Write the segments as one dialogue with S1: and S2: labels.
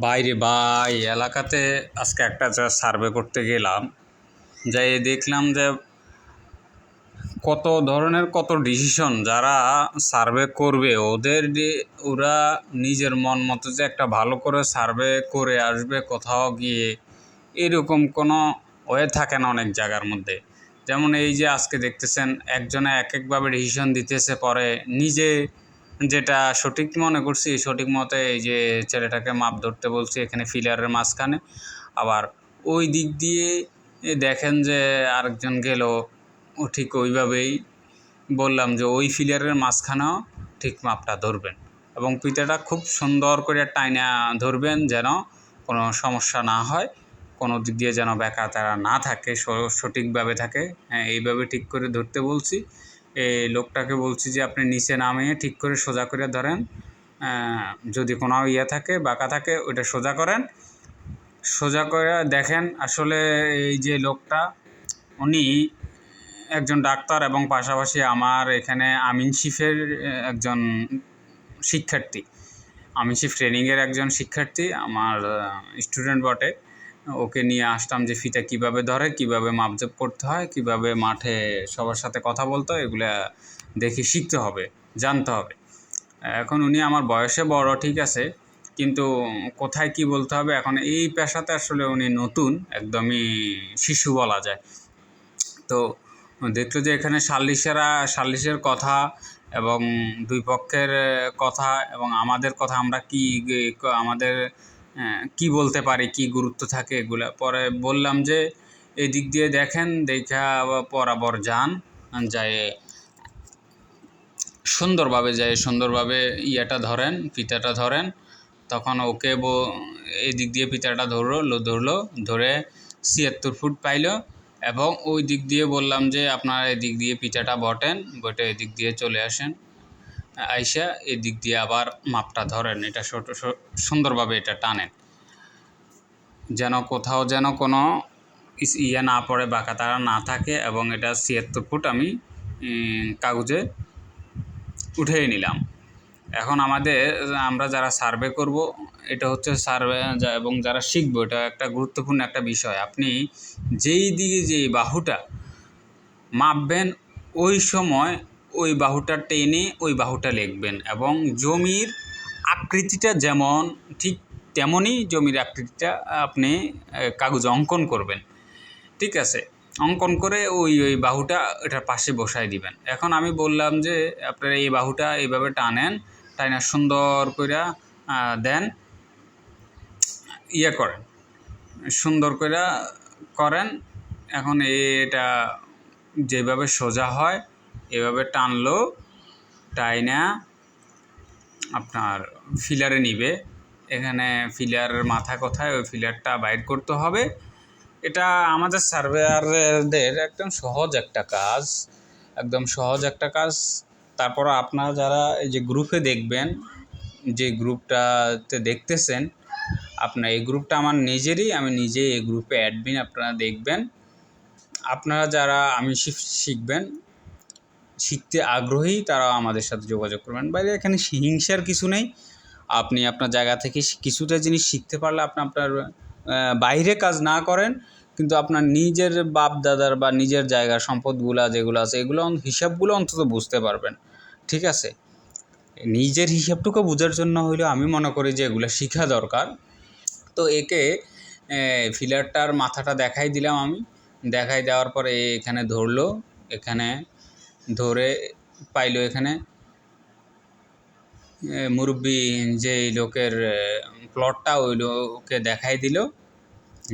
S1: বাইরে, ভাই, এলাকাতে আজকে একটা যা সার্ভে করতে গেলাম। যাই দেখলাম যে কত ধরনের, কত ডিসিশন যারা সার্ভে করবে, ওদের ওরা নিজের মন মতো যে একটা ভালো করে সার্ভে করে আসবে কোথাও গিয়ে, এরকম কোনো হয়ে থাকে না অনেক জায়গার মধ্যে। যেমন এই যে আজকে দেখতেছেন, একজনে এক একভাবে ডিসিশন দিতেছে, পরে নিজে যেটা সঠিক মনে করছি সঠিক মতে এই যে ছেলেটাকে মাপ ধরতে বলছি, এখানে ফিলারের মাঝখানে। আবার ওই দিক দিয়ে দেখেন যে আরেকজন গেল ঠিক ওইভাবেই বললাম যে ওই ফিলারের মাঝখানেও ঠিক মাপটা ধরবেন এবং পিতাটা খুব সুন্দর করে টাইনা ধরবেন যেন কোনো সমস্যা না হয়, কোনো দিক দিয়ে যেন বেকা তারা না থাকে সঠিকভাবে থাকে। হ্যাঁ এইভাবে ঠিক করে ধরতে বলছি। এই লোকটাকে বলছি যে, আপনি নিচে নামিয়ে ঠিক করে সোজা করে ধরেন। যদি কোনো ইয়ে থাকে, বাঁকা থাকে, ওইটা সোজা করেন। সোজা করে দেখেন আসলে এই যে লোকটা, উনি একজন ডাক্তার এবং পাশাপাশি আমার এখানে আমিন শিফের একজন শিক্ষার্থী। আমিন শিফ ট্রেনিংয়ের একজন শিক্ষার্থী, আমার স্টুডেন্ট বটে। ওকে নিয়ে আসতাম যে ফিতা কীভাবে ধরে, কীভাবে মাপজোপ করতে হয়, কীভাবে মাঠে সবার সাথে কথা বলতে হয়, এগুলা দেখে শিখতে হবে, জানতে হবে। এখন উনি আমার বয়সে বড়, ঠিক আছে, কিন্তু কোথায় কি বলতে হবে, এখন এই পেশাতে আসলে উনি নতুন, একদমই শিশু বলা যায়। তো দেখল যে এখানে সাল্লিশেরা সাল্লিশের কথা এবং দুই পক্ষের কথা এবং আমাদের কথা, আমরা কি, আমাদের কি বলতে পারি, কি গুরুত্ব থাকে এগুলা। পরে বললাম যে এই দিক দিয়ে দেখেন, দেখা বরাবর যান, যায় সুন্দরভাবে যায় সুন্দরভাবে ইয়েটা ধরেন, ফিতাটা ধরেন, তখন ওকে বো এই দিক দিয়ে ফিতাটা ধরলো ধরলো, ধরে ছিয়াত্তর ফুট পাইলো, এবং ওই দিক দিয়ে বললাম যে, আপনারা এদিক দিয়ে পিঠাটা বটেন, বটে এদিক দিয়ে চলে আসেন। আইসা এদিক দিয়ে আবার মাপটা ধরেন, এটা ছোট- সুন্দরভাবে এটা টানেন। যেন কোথাও যেন কোনো ইয়ে না পড়ে, বাঁকা তারা না থাকে এবং এটা ছিয়াত্তর ফুট আমি কাগজে উঠিয়ে নিলাম। এখন আমাদের, আমরা যারা সার্ভে করব, এটা হচ্ছে সার্ভে এবং যারা শিখব, এটা একটা গুরুত্বপূর্ণ একটা বিষয়। আপনি যেই দিকে যেই বাহুটা মাপবেন, ওই সময় ওই বাহুটা টেনে ওই বাহুটা লিখবেন এবং জমির আকৃতিটা যেমন, ঠিক তেমনই জমির আকৃতিটা আপনি কাগজে অঙ্কন করবেন। ঠিক আছে? অঙ্কন করে ওই ওই বাহুটা এটার পাশে বসাই দিবেন। এখন আমি বললাম যে, আপনারা এই বাহুটা এইভাবে টানেন টাইনা সুন্দর করে দেন ইয়ে করেন। সুন্দর করে করেন। এখন এটা যেভাবে সোজা হয় এভাবে টানলো, টাইনা আপনার ফিলারে নিবে। এখানে ফিলার মাথা কোথায়? ওই ফিলারটা বাইর করতে হবে। এটা আমাদের সার্ভেয়ারদের একদম সহজ একটা কাজ। একদম সহজ একটা কাজ। তারপর আপনারা যারা এই যে গ্রুপে দেখবেন, যে গ্রুপটাতে দেখতেছেন আপনার এই গ্রুপটা আমার নিজেরই, আমি নিজে এই গ্রুপে অ্যাডমিন আপনারা দেখবেন। আপনারা যারা আমি শিখবেন শিখতে আগ্রহী তারা আমাদের সাথে যোগাযোগ করবেন। বাইরে এখানে হিংসার কিছু নেই। আপনি আপনার জায়গা থেকে কিছুটা জিনিস শিখতে পারলে আপনি আপনার বাইরে কাজ না করেন, কিন্তু আপনার নিজের বাপ দাদার বা নিজের জায়গার সম্পদগুলো যেগুলো আছে, এগুলো হিসাবগুলো অন্তত বুঝতে পারবেন। ঠিক আছে? নিজের হিসাবটুকু বোঝার জন্য হইলেও আমি মনে করি যে এগুলো শেখা দরকার। তো একে ফিলারটার মাথাটা দেখাই দিলাম আমি। দেখাই দেওয়ার পরে এখানে ধরলো, এখানে ধরে পাইলো এখানে। মুরব্বী যে লোকের প্লটটা ওই লোকে দেখাই দিল।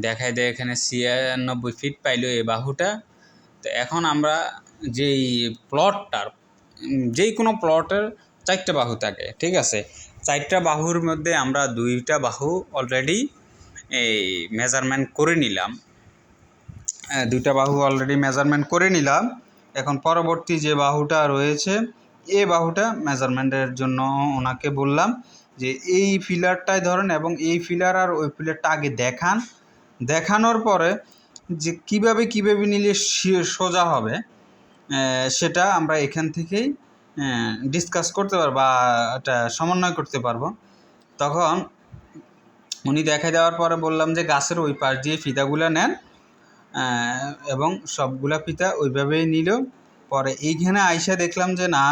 S1: দেখাই দিয়ে এখানে ছিয়ানব্বই ফিট পাইলো এই বাহুটা। তো এখন আমরা যেই প্লটটার যেই কোনো প্লটের চারটা বাহু থাকে, ঠিক আছে? চারটা বাহুর মধ্যে আমরা দুইটা বাহু অলরেডি এই মেজারমেন্ট করে নিলাম। দুইটা বাহু অলরেডি মেজারমেন্ট করে নিলাম। এখন পরবর্তী যে বাহুটা রয়েছে, এ বাহুটা মেজারমেন্টের জন্য ওনাকে বললাম যে এই ফিলারটাই ধরেন এবং এই ফিলার আর ওই ফিলারটা আগে দেখান। দেখানোর পরে যে কীভাবে কীভাবে নিলে সোজা হবে সেটা আমরা এখান থেকেই ডিসকাস করতে পারব বা এটা সমন্বয় করতে পারব। তখন উনি দেখাই দেওয়ার পরে বললাম যে গাছের ওই পাশ দিয়ে ফিতাগুলো নেন। এবং সবগুলা ফিতা ওইভাবেই নিল। পরে এইখানে আইসা দেখলাম যে না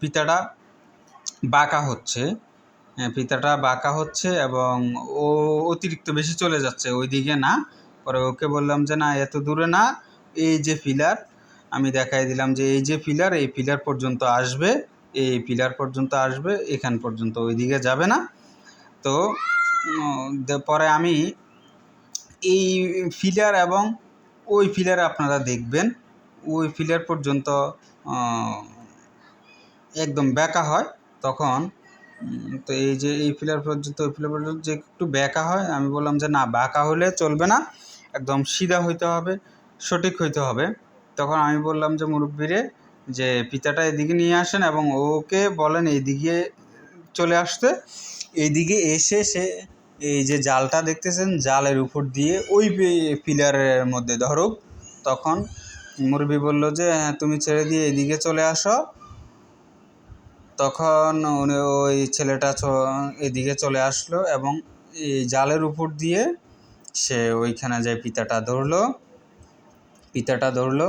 S1: ফিতাটা বাঁকা হচ্ছে। আহ, ফিতাটা বাঁকা হচ্ছে এবং ও অতিরিক্ত বেশি চলে যাচ্ছে। ওইদিকে না পরে ওকে বললাম যে না এত দূরে না এই যে পিলার আমি দেখাই দিলাম যে এই যে পিলার এই পিলার পর্যন্ত আসবে এই পিলার পর্যন্ত আসবে এখান পর্যন্ত ওইদিকে যাবে না। তো পরে আমি এই ফিলার এবং ওই ফিলার আপনারা দেখবেন। ওই ফিলার পর্যন্ত একদম বেঁকা হয়, তখন তো এই যে এই ফিলার পর্যন্ত, ওই ফিলার পর্যন্ত যে একটু বেঁকা হয়, আমি বললাম যে না বাঁকা হলে চলবে না, একদম সিধা হইতে হবে, সঠিক হইতে হবে। তখন আমি বললাম যে মুরব্বীরে যে পিতাটা এদিকে নিয়ে আসেন এবং ওকে বলেন এইদিকে চলে আসতে। এইদিকে এসে সে এই যে জালটা দেখতেছেন, জালের উপর দিয়ে ওই পিলারের মধ্যে ধরুক তখন মুরবি বলল যে হ্যাঁ তুমি ছেড়ে দিয়ে এদিকে চলে আসো। তখন উনি ওই ছেলেটা এদিকে চলে আসলো এবং এই জালের উপর দিয়ে সে ওইখানে যায় পিতাটা ধরলো পিতাটা ধরলো,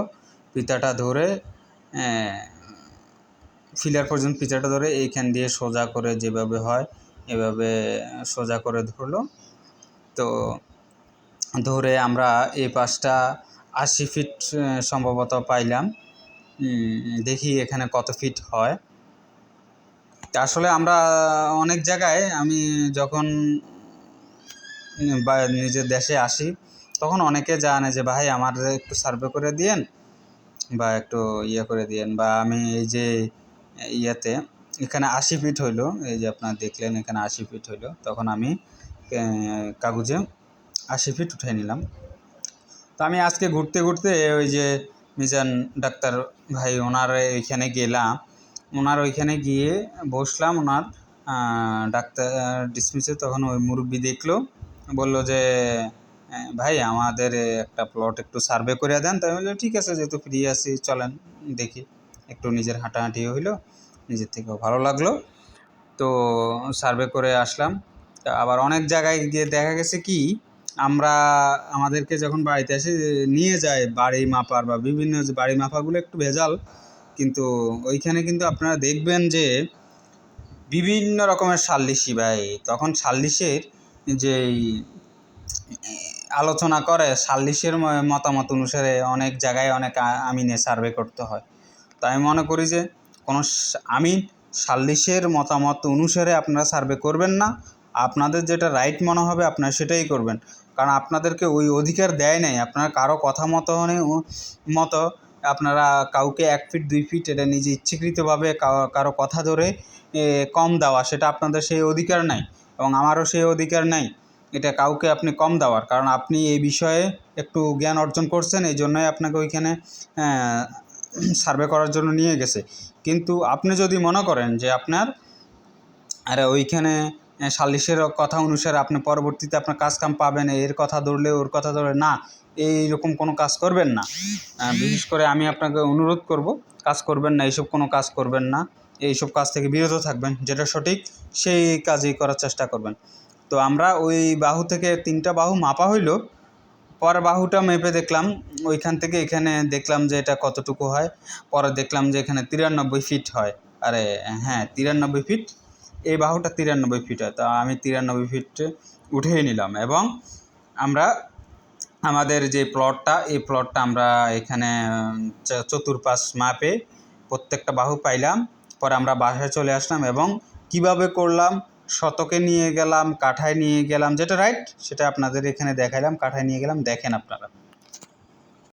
S1: পিতাটা ধরে ফিলার পর্যন্ত পিতাটা ধরে এইখান দিয়ে সোজা করে যেভাবে হয় এভাবে সোজা করে ধরলো। তো ধরে আমরা এই পাশটা আশি ফিট সম্ভবত পাইলাম। দেখি এখানে কত ফিট হয়। আসলে আমরা অনেক জায়গায় আমি যখন বা নিজের দেশে আসি, তখন অনেকে জানে যে, ভাই, আমার একটু সার্ভে করে দিয়েন বা একটু ইয়ে করে দিয়েন। বা আমি এই যে, ইয়েতে এখানে আশি ফিট হইল, এই যে আপনারা দেখলেন এখানে আশি ফিট হইল। তখন আমি কাগজে আশি ফিট উঠাই নিলাম। তো আমি আজকে ঘুরতে ঘুরতে ওই যে মিজান ডাক্তার ভাই, ওনার ওইখানে গেলাম। ওনার ওইখানে গিয়ে বসলাম, ওনার ডাক্তার ডিসমিসে তখন ওই মুরব্বি দেখল, বলল যে ভাই, আমাদের একটা প্লট একটু সার্ভে করে দেন। তাই বললাম ঠিক আছে, যেহেতু ফ্রি আছি, চলেন দেখি। একটু নিজের হাঁটাহাঁটি হইল। নিজের থেকেও ভালো লাগল। তো সার্ভে করে আসলাম। তা আবার অনেক জায়গায় গিয়ে দেখা গেছে কি, আমরা আমাদেরকে যখন বাড়িতে এসে নিয়ে যায় বাড়ি মাপার বা বিভিন্ন যে বাড়ি মাপাগুলো একটু ভেজাল। কিন্তু ওইখানে কিন্তু আপনারা দেখবেন যে, বিভিন্ন রকমের সাল্লিশি ভাই, তখন সাল্লিশের যেই আলোচনা করে সাল্লিশের মতামত অনুসারে অনেক জায়গায় অনেক আমিনে সার্ভে করতে হয়। তো আমি মনে করি যে কোনো আমিন সাল্লিশের মতামত অনুসারে আপনারা সার্ভে করবেন না। আপনাদের যেটা রাইট মনে হবে আপনারা সেটাই করবেন। কারণ আপনাদেরকে ওই অধিকার দেয় নাই। আপনারা কারও কথা মতো মতো আপনারা কাউকে এক ফিট দুই ফিট এটা নিজে ইচ্ছাকৃতভাবে কারও কথা ধরে কম দেওয়া, সেটা আপনাদের সেই অধিকার নাই এবং আমারও সেই অধিকার নাই। এটা কাউকে আপনি কম দেওয়ার। কারণ আপনি এই বিষয়ে একটু জ্ঞান অর্জন করছেন, এই জন্যই আপনাকে ওইখানে সার্ভে করার জন্য নিয়ে গেছে। কিন্তু আপনি যদি মনে করেন যে আপনার, আরে ওইখানে সালিশের কথা অনুসারে আপনি পরবর্তীতে আপনার কাজ কাম পাবেন, এর কথা ধরলে ওর কথা ধরলে, না, এইরকম কোনো কাজ করবেন না। বিশেষ করে আমি আপনাকে অনুরোধ করব, কাজ করবেন না, এইসব কোনো কাজ করবেন না, এইসব কাজ থেকে বিরত থাকবেন, যেটা সঠিক, সেই কাজই করার চেষ্টা করবেন। তো আমরা ওই বাহু থেকে তিনটা বাহু মাপা হইল পরে বাহুটা মেপে দেখলাম, ওইখান থেকে এখানে দেখলাম যে এটা কতটুকু হয়, পরে দেখলাম যে এখানে তিরানব্বই ফিট হয়। আরে হ্যাঁ তিরানব্বই ফিট, এই বাহুটা তিরানব্বই ফিট হয়। তো আমি তিরানব্বই ফিট উঠিয়ে নিলাম এবং আমরা আমাদের যে প্লটটা, এই প্লটটা আমরা এখানে চতুর্পাশ মাপে প্রত্যেকটা বাহু পাইলাম। পরে আমরা বাসায় চলে আসলাম এবং কীভাবে করলাম শতকে নিয়ে গেলাম, কাঠায় নিয়ে গেলাম, যেটা রাইট সেটা আপনাদের এখানে দেখাইলাম, কাঠায় নিয়ে গেলাম, দেখেন আপনারা।